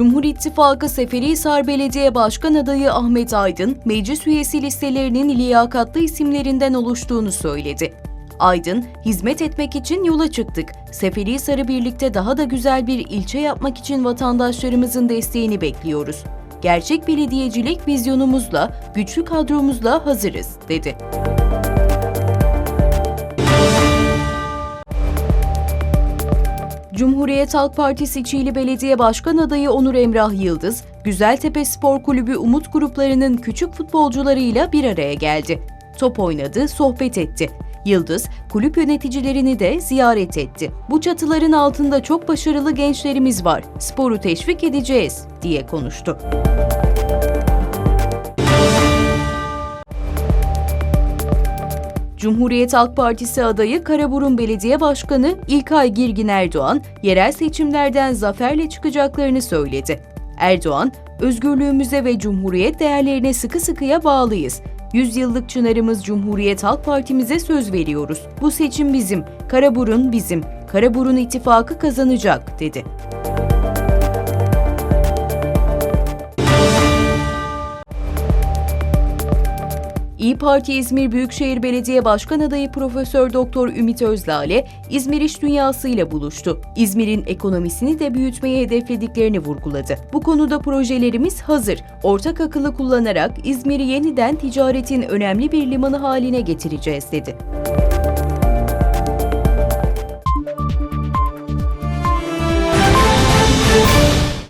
Cumhur İttifakı Seferihisar Belediye Başkan adayı Ahmet Aydın, meclis üyesi listelerinin liyakatlı isimlerinden oluştuğunu söyledi. Aydın, hizmet etmek için yola çıktık. Seferihisar'ı birlikte daha da güzel bir ilçe yapmak için vatandaşlarımızın desteğini bekliyoruz. Gerçek belediyecilik vizyonumuzla, güçlü kadromuzla hazırız, dedi. Cumhuriyet Halk Partisi Çiğli Belediye Başkan adayı Onur Emrah Yıldız, Güzeltepe Spor Kulübü Umut gruplarının küçük futbolcularıyla bir araya geldi. Top oynadı, sohbet etti. Yıldız, kulüp yöneticilerini de ziyaret etti. Bu çatıların altında çok başarılı gençlerimiz var. Sporu teşvik edeceğiz, diye konuştu. Cumhuriyet Halk Partisi adayı Karaburun Belediye Başkanı İlkay Girgin Erdoğan, yerel seçimlerden zaferle çıkacaklarını söyledi. Erdoğan, özgürlüğümüze ve cumhuriyet değerlerine sıkı sıkıya bağlıyız. Yüzyıllık çınarımız Cumhuriyet Halk Partimize söz veriyoruz. Bu seçim bizim, Karaburun bizim. Karaburun ittifakı kazanacak, dedi. İyi Parti İzmir Büyükşehir Belediye Başkan adayı Profesör Doktor Ümit Özlale, İzmir iş dünyası ile buluştu. İzmir'in ekonomisini de büyütmeyi hedeflediklerini vurguladı. Bu konuda projelerimiz hazır. Ortak akıllı kullanarak İzmir'i yeniden ticaretin önemli bir limanı haline getireceğiz dedi.